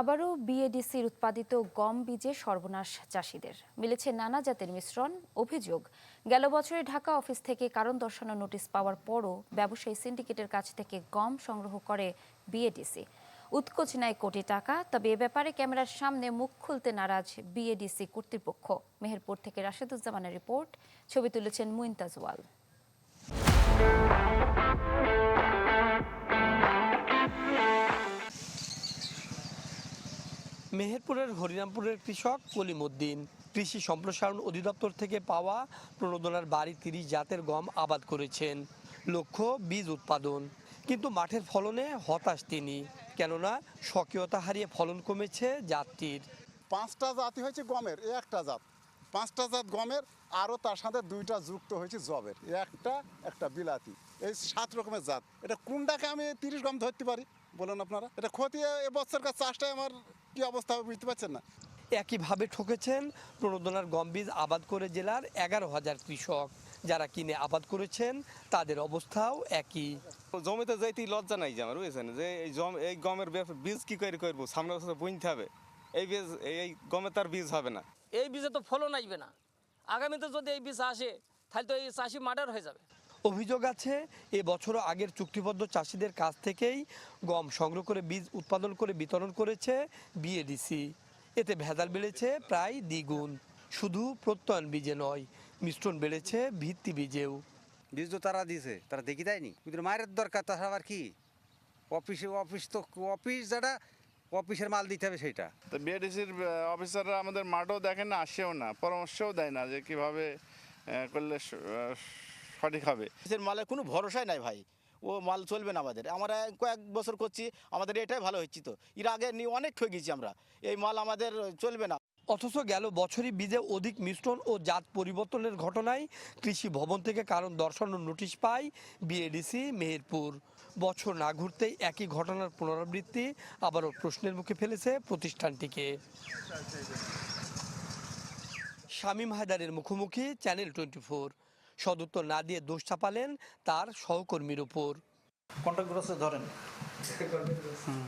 আবারও বিএডিসির উৎপাদিত গম বীজে সর্বনাশ চাষিদের। মিলেছে নানা জাতের মিশ্রণ অভিযোগ। গেল বছরে ঢাকা অফিস থেকে কারণ দর্শানো নোটিশ পাওয়ার পরও ব্যবসায়ী সিন্ডিকেটের কাছ থেকে গম সংগ্রহ করে বিএডিসি। উৎকোচ নেয় কোটি টাকা, তবে এ ব্যাপারে ক্যামেরার সামনে মুখ খুলতে নারাজ বিএডিসি কর্তৃপক্ষ। মেহেরপুর থেকে রাশেদুজ্জামানের রিপোর্ট, ছবি তুলেছেন মুইন্তাজ মেহেরপুরের হরিরামপুরের কৃষক কলিমুদ্দিন, কৃষি সম্প্রসারণ অধিদপ্তর থেকে পাওয়া প্রণোদনার বাড়ি তিরিশ জাতের গম আবাদ করেছেন। লক্ষ্য বীজ উৎপাদন। কিন্তু মাঠের ফলনে হতাশ তিনি, কেননা স্বকীয়তা হারিয়ে ফলন কমেছে জাতটির। পাঁচটা জাতি হয়েছে গমের, এ একটা জাত। পাঁচটা জাত গমের, আরও তার সাথে দুইটা যুক্ত হয়েছে জবের। একটা একটা বিলাতি। এই সাত রকমের জাত। এটা কোনটাকে আমি তিরিশ গম ধরতে পারি? বলুন আপনারা। এটা খতিয়ে এবছরকার চাষটায় আমার কি অবস্থা হবে বুঝতে পারছেন না? একইভাবে ঠকেছেন প্রণোদনার গম বীজ আবাদ করে জেলার এগারো হাজার কৃষক। যারা কিনে আবাদ করেছেন তাদের অবস্থাও একই। জমিতে যাইতেই লজ্জা নাই যে আমার বুঝেছেন? যে এই জম এই গমের বীজ কি করে করব? সামনে বছর বুনতে হবে। এই বীজ এই গমে তার বীজ হবে না। এই বীজে তো ফলন আসবে না। আগামীতে যদি এই বীজ আসে তাহলে তো এই চাষি মার্ডার হয়ে যাবে। অভিযোগ আছে এ বছরও আগের চুক্তিবদ্ধ চাষিদের কাছ থেকেই গম সংগ্রহ করে বীজ উৎপাদন করে বিতরণ করেছে বিএডিসি এতে ভেজাল বেড়েছে প্রায় দ্বিগুণ। শুধু প্রত্যয়ন বীজে নয় মিশ্রণ বেড়েছে ভিত্তি বীজেও। বীজ তো তারা দিয়েছে তারা দেখি দেয়নি। কিন্তু মায়ের দরকার তাছাড়া আবার কি? অফিসে অফিস তো অফিস যারা অফিসের মাল দিতে হবে সেটা তো বিএডিসির অফিসাররা আমাদের মাঠও দেখেন না আসেও না পরামর্শও দেয় না যে কীভাবে করলে সঠিক হবে কোনো ভরসাই নাই ভাই। ও মাল চলবে না আমাদের। আমরা কয়েক বছর করছি আমাদের এটাই ভালো হচ্ছে তো। এর আগে নিয়ে অনেক ঠকে গেছি আমরা। এই মাল আমাদের চলবে না। অথচ গেল বছরই বীজে অধিক মিশ্রণ ও জাত পরিবর্তনের ঘটনায় কৃষি ভবন থেকে কারণ দর্শানোর নোটিশ পায় বিএডিসি মেহেরপুর। বছর না ঘুরতেই একই ঘটনার পুনরাবৃত্তি আবারও প্রশ্নের মুখে ফেলেছে প্রতিষ্ঠানটিকে। শামীম হায়দারের মুখোমুখি চ্যানেল টোয়েন্টি ফোর। সদুত্তর না দিয়ে দোষ চাপালেন তার সহকর্মীর উপর। কন্ট্রাক্ট ধরেন। হুম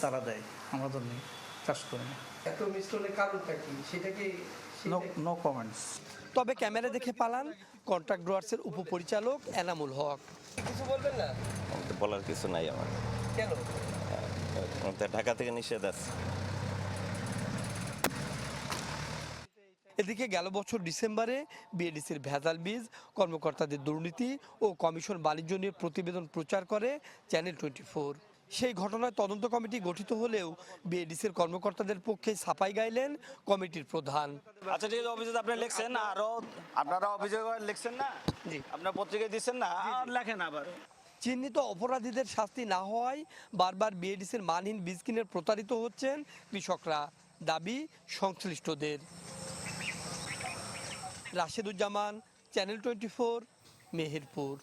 তারা দেয় আমরা তো নেই চাষ করি না। এত মিশ্রণের কারণটা কি? সেটা কি নো নো কমেন্টস তবে ক্যামেরা দেখে পালান কন্ট্রাক্ট গ্রোয়ার্সের উপপরিচালক এনামুল হক। কিছু বলবেন না? বলার কিছু নাই আমার। কেন? ঢাকা থেকে নিষেধ আছে। এদিকে গেল বছর ডিসেম্বরে বিএডিসির ভেজাল বীজ কর্মকর্তাদের দুর্নীতি ও কমিশন বাণিজ্য নিয়ে প্রতিবেদন প্রচার করে চ্যানেল টোয়েন্টি ফোর সেই ঘটনায় তদন্ত কমিটি গঠিত হলেও বিএডিসির কর্মকর্তাদের পক্ষে সাফাই গাইলেন কমিটির প্রধান। আচ্ছা ঠিক আছে অফিসে আপনি লিখছেন আরও আপনারা অফিসে লিখছেন না? জি। আপনার পত্রিকায় দিচ্ছেন না আর লেখেন আবার। চিহ্নিত অপরাধীদের শাস্তি না হওয়ায় বারবার বিএডিসির মানহীন বীজ কিনে প্রতারিত হচ্ছেন কৃষকরা। দাবি সংশ্লিষ্টদের। Rasheduzzaman channel twenty four Meherpur.